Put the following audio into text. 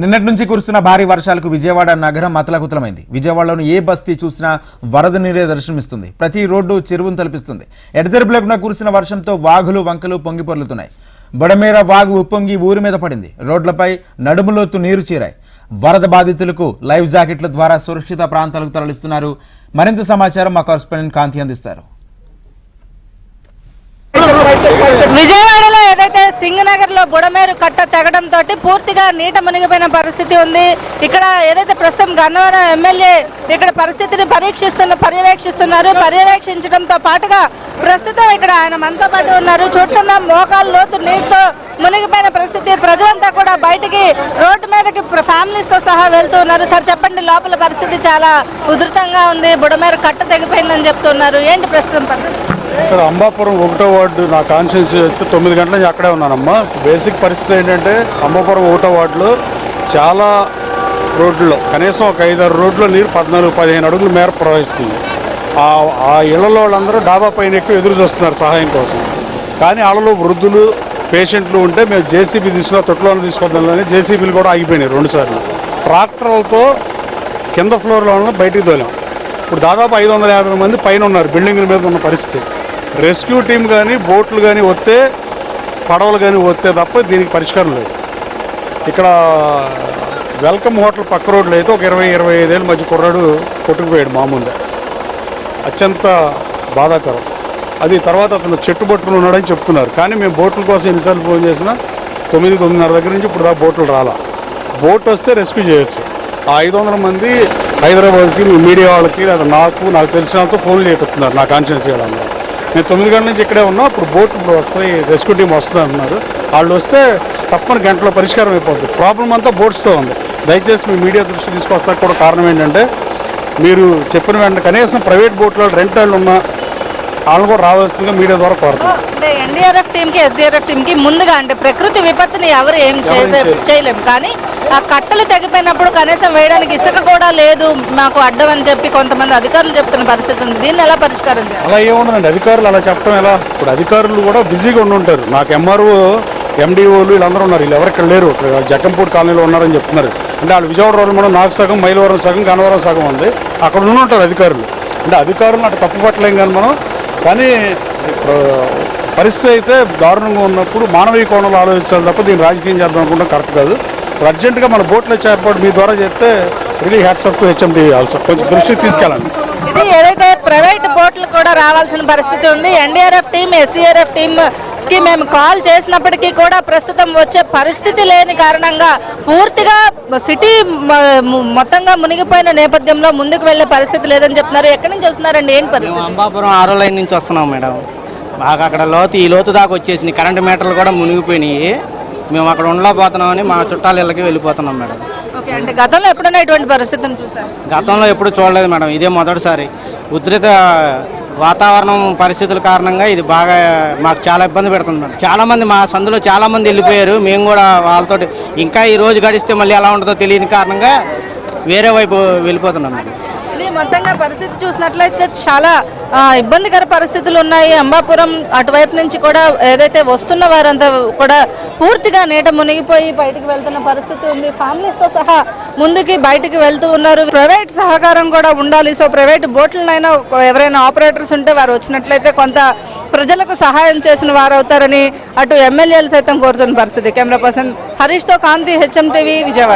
నిన్నటి నుంచి కురుస్తున్న భారీ వర్షాలకు విజయవాడ నగరం అతలకుతలమైంది. విజయవాడలోని ఏ బస్తీ చూసినా వరద నీరే దర్శనమిస్తుంది. ప్రతి రోడ్డు చెరువును తలపిస్తుంది. ఎడతెరుపులేకుండా కురిసిన వర్షంతో వాగులు వంకలు పొంగి పొర్లుతున్నాయి. బొడమేర వాగు ఉప్పొంగి ఊరి మీద పడింది. రోడ్లపై నడుములోతు నీరు చేరాయి. వరద బాధితులకు లైవ్ జాకెట్ల ద్వారా సురక్షిత ప్రాంతాలకు తరలిస్తున్నారు. మరింత సమాచారం మా కరస్పాండెంట్ కాంతి అందిస్తారు. విజయవాడ సింగనగర్లో బుడమేరు కట్ట తెగడంతో పూర్తిగా నీట మునిగిపోయిన పరిస్థితి ఉంది. ఇక్కడ ఏదైతే ప్రస్తుతం గన్నవరం ఎమ్మెల్యే ఇక్కడ పరిస్థితిని పరీక్షిస్తున్న పర్యవేక్షిస్తున్నారు. పర్యవేక్షించడంతో పాటుగా ప్రస్తుతం ఇక్కడ ఆయన మనతో పాటు ఉన్నారు. చుట్టూన్న మోకాలు లోతు నీటితో మునిగిపోయిన పరిస్థితి. ప్రజలంతా కూడా బయటికి రోడ్డు మీదకి ఫ్యామిలీస్తో సహా వెళ్తూ ఉన్నారు. సార్ చెప్పండి లోపల పరిస్థితి చాలా ఉధృతంగా ఉంది. బుడమేరు కట్ట తెగిపోయిందని చెప్తున్నారు. ఏంటి ప్రస్తుతం పరిస్థితి? ఇక్కడ అంబాపురం ఒకటో వార్డు నా కాన్షియన్స్ తొమ్మిది గంటల నుంచి అక్కడే ఉన్నానమ్మా. బేసిక్ పరిస్థితి ఏంటంటే అంబాపురం ఒకటో వార్డులో చాలా రోడ్లలో కనీసం ఒక ఐదారు రోడ్లో నీరు పద్నాలుగు పదిహేను అడుగుల మేర ప్రవహిస్తుంది. ఆ ఆ ఇళ్ళలో వాళ్ళందరూ డాబా పైన ఎక్కువ ఎదురు చూస్తున్నారు సహాయం కోసం. కానీ వాళ్ళలో వృద్ధులు పేషెంట్లు ఉంటే మేము జేసీబీ తీసుకున్న తొట్టులోనే తీసుకొద్దామని జేసీబీలు కూడా ఆగిపోయినాయి రెండుసార్లు. ట్రాక్టర్లతో కింద ఫ్లోర్లో ఉన్న బయటికి తోలాం. ఇప్పుడు దాదాపు ఐదు వందల యాభై మంది పైన ఉన్నారు బిల్డింగ్ల మీద ఉన్న పరిస్థితి. రెస్క్యూ టీం కానీ బోట్లు కానీ వస్తే పడవలు కానీ వస్తే తప్ప దీనికి పరిష్కారం లేదు. ఇక్కడ వెల్కమ్ హోటల్ పక్క రోడ్లో అయితే ఒక ఇరవై ఇరవై ఐదేళ్ళ మధ్య కుర్రాడు కొట్టుకుపోయాడు మామూలుగా అత్యంత బాధాకరం. అది తర్వాత అతను చెట్టు బొట్టులు ఉన్నాడని చెప్తున్నారు. కానీ మేము బోట్ల కోసం ఎన్నిసార్లు ఫోన్ చేసినా తొమ్మిది తొమ్మిదిన్నర దగ్గర నుంచి ఇప్పుడు దాకా బోట్లు రాలా. బోట్ వస్తే రెస్క్యూ చేయొచ్చు. ఆ ఐదు వందల మంది హైదరాబాద్కి మీడియా వాళ్ళకి లేదా నాకు నాకు తెలిసినంత ఫోన్లు చేపిస్తున్నారు నా కాన్షియన్స్ వాళ్ళందరూ నేను తొమ్మిది గంటల నుంచి ఇక్కడే ఉన్నా ఇప్పుడు బోట్ ఇప్పుడు వస్తాయి రెస్క్యూ టీం వస్తుంది అంటున్నారు. వాళ్ళు వస్తే తప్పని గంటలో పరిష్కారం అయిపోతుంది ప్రాబ్లం అంతా బోట్స్తో ఉంది. దయచేసి మీ మీడియా దృష్టి తీసుకొస్తా కూడా కారణం ఏంటంటే మీరు చెప్పిన వెంటనే కనీసం ప్రైవేట్ బోట్లో రెంట్ వాళ్ళు ఉన్న వాళ్ళని కూడా రావాల్సిందిగా మీడియా ద్వారా అంటే ఎన్డీఆర్ఎఫ్ టీమ్కి ఎస్డీఆర్ఎఫ్ ముందుగా అంటే ప్రకృతి విపత్తుని ఎవరు ఏం చేసే చేయలేము. కానీ ఆ కట్టలు తెగిపోయినప్పుడు కనీసం వేయడానికి ఇసుక కూడా లేదు మాకు అడ్డం అని చెప్పి కొంతమంది అధికారులు చెప్తున్న పరిస్థితి ఉంది. దీన్ని ఎలా పరిష్కారం అలా ఏముండదండి. అధికారులు అలా చెప్పడం ఎలా? ఇప్పుడు అధికారులు కూడా బిజీగా ఉండి ఉంటారు. నాకు ఎంఆర్ఓ ఎండిఓలు వీళ్ళందరూ ఉన్నారు. వీళ్ళు ఎవరు ఇక్కడ లేరు. జక్కంపూడి కాలనీలో ఉన్నారని చెప్తున్నారు. అంటే వాళ్ళు విజయవాడ రోడ్డు మనం నాకు సగం మైలవరం సగం గన్నవరం సగం ఉంది. అక్కడ ఉంటారు అధికారులు. అంటే అధికారులను అటు తప్పు పట్టలేం కానీ మనం కానీ పరిస్థితి అయితే దారుణంగా ఉన్నప్పుడు మానవీయ కోణంలో ఆలోచించాలి తప్ప దీన్ని రాజకీయం చేద్దాం అనుకుంటే కరెక్ట్ కాదు. ఇప్పుడు అర్జెంటుగా మన బోట్లు వచ్చే ఏర్పాటు మీ ద్వారా చేస్తే really hats up to HMD also కొంచెం దృష్టికి తీసుకెళ్ళండి. ఇది ఏదైతే ప్రైవేట్ బోట్లు కూడా రావాల్సిన పరిస్థితి ఉంది ఎన్డీఆర్ఎఫ్ టీం ఎస్డీఆర్ఎఫ్ టీమ్కి మేము కాల్ చేసినప్పటికీ కూడా ప్రస్తుతం వచ్చే పరిస్థితి లేని కారణంగా పూర్తిగా సిటీ మొత్తంగా మునిగిపోయిన నేపథ్యంలో ముందుకు వెళ్ళే పరిస్థితి లేదని చెప్తున్నారు. ఎక్కడి నుంచి వస్తున్నారండి? ఏం పరిస్థితి? అంబాపురం ఆరో లైన్ నుంచి వస్తున్నాం మేడం. మాకు అక్కడ లోతు ఈ లోతు దాకా వచ్చేసినాయి. కరెంటు మీటర్లు కూడా మునిగిపోయినాయి. మేము అక్కడ ఉండలేకపోతున్నామని మా చుట్టాల ఇళ్ళకి వెళ్ళిపోతున్నాం మేడం. ఓకే అంటే గతంలో ఎప్పుడైనా ఇటువంటి పరిస్థితిని చూసారు గతంలో ఎప్పుడు చూడలేదు మేడం ఇదే మొదటిసారి. ఉధృత వాతావరణం పరిస్థితుల కారణంగా ఇది బాగా మాకు చాలా ఇబ్బంది పెడుతుంది మేడం. చాలామంది మా సందులో చాలామంది వెళ్ళిపోయారు. మేము కూడా వాళ్ళతో ఇంకా ఈ రోజు గడిస్తే మళ్ళీ ఎలా ఉంటుందో తెలియని కారణంగా వేరే వైపు వెళ్ళిపోతున్నాం మేడం. మొత్తంగా పరిస్థితి చూసినట్లయితే చాలా ఇబ్బందికర పరిస్థితులు ఉన్నాయి. అంబాపురం అటువైపు నుంచి కూడా ఏదైతే వస్తున్న వారంతా కూడా పూర్తిగా నీట మునిగిపోయి బయటికి వెళ్తున్న పరిస్థితి ఉంది. ఫ్యామిలీస్తో సహా ముందుకి బయటికి వెళ్తూ ఉన్నారు. ప్రైవేట్ సహకారం కూడా ఉండాలి. సో ప్రైవేట్ బోట్లనైనా ఎవరైనా ఆపరేటర్స్ ఉంటే వారు వచ్చినట్లయితే కొంత ప్రజలకు సహాయం చేసిన వారు అవుతారని అటు ఎమ్మెల్యేలు సైతం కోరుతున్న పరిస్థితి. కెమెరా పర్సన్ హరీష్తో కాంతి హెచ్ఎం టీవీ విజయవాడ.